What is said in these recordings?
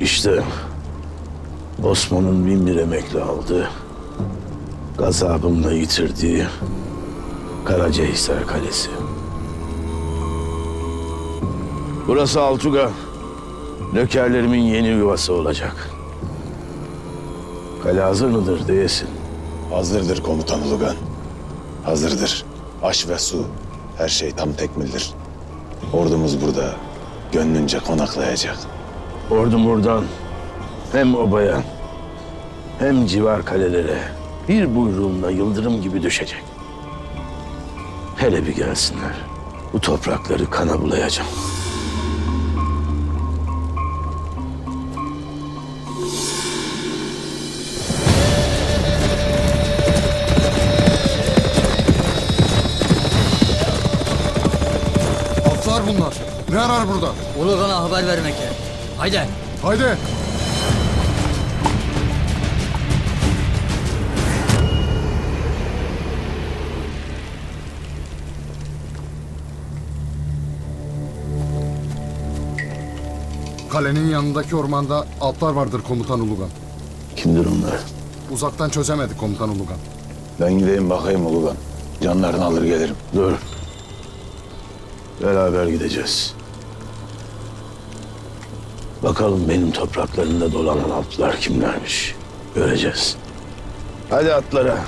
İşte Osman'ın bin bir emekli aldı. Gazabımla yitirdiği Karacahisar Kalesi. Burası Altuga. Nökerlerimin yeni yuvası olacak. Kale hazır mıdır diyesin. Hazırdır komutan Ulugan. Hazırdır. Aş ve su. Her şey tam tekmildir. Ordumuz burada. Gönlünce konaklayacak. Ordum buradan hem obaya hem civar kalelere bir buyruğumla yıldırım gibi düşecek. Hele bir gelsinler. Bu toprakları kana bulayacağım. Atlar bunlar. Ne arar burada? Ulugan'a haber vermek gerek. Haydi. Haydi. Kalenin yanındaki ormanda atlar vardır komutan Ulugan. Kimdir onlar? Uzaktan çözemedik komutan Ulugan. Ben gideyim bakayım Ulugan. Canlarını alır gelirim. Dur. Beraber gideceğiz. Bakalım benim topraklarımda dolanan atlar kimlermiş. Göreceğiz. Hadi atlara.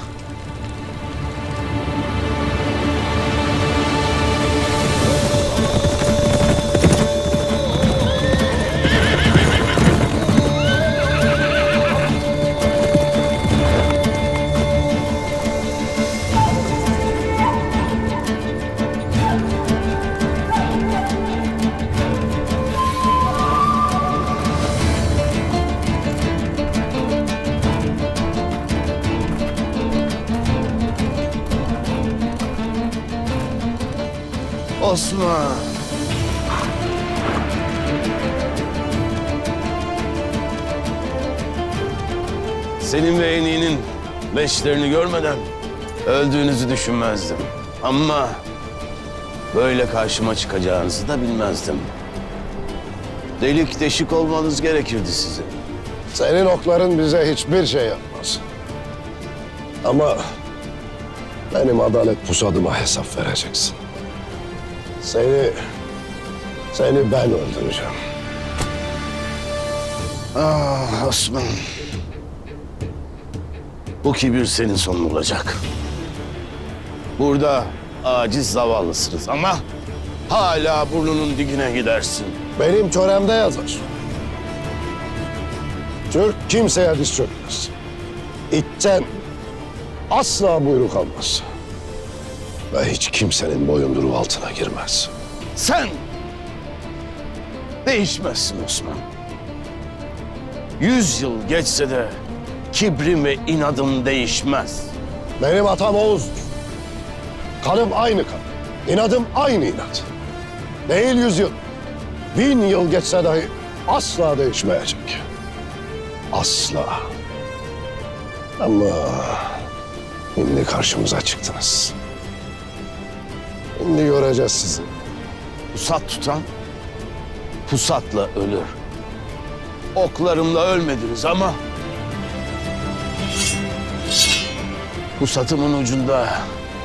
Osman. Senin ve Eni'nin beşlerini görmeden öldüğünüzü düşünmezdim. Ama böyle karşıma çıkacağınızı da bilmezdim. Delik deşik olmanız gerekirdi sizin. Senin okların bize hiçbir şey yapmaz. Ama benim adalet pusadıma hesap vereceksin. Seni, seni ben öldüreceğim. Ah Osman. Bu kibir senin sonun olacak. Burada aciz zavallısınız ama hala burnunun dibine gidersin. Benim töremde yazar. Türk kimseye diz çökmez. İtten asla buyruk almaz. Ve hiç kimsenin boyunduruğu altına girmez. Sen değişmezsin Osman. Yüz yıl geçse de kibrim ve inadım değişmez. Benim atam Oğuz'dur. Kanım aynı kan. İnadım aynı inat. Değil yüz yıl. Bin yıl geçse dahi asla değişmeyecek. Asla. Ama şimdi karşımıza çıktınız. Şimdi göreceğiz sizi. Pusat tutan pusatla ölür. Oklarımla ölmediniz ama pusatımın ucunda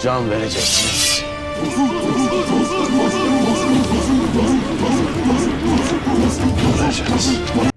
can vereceksiniz. Göreceğiz.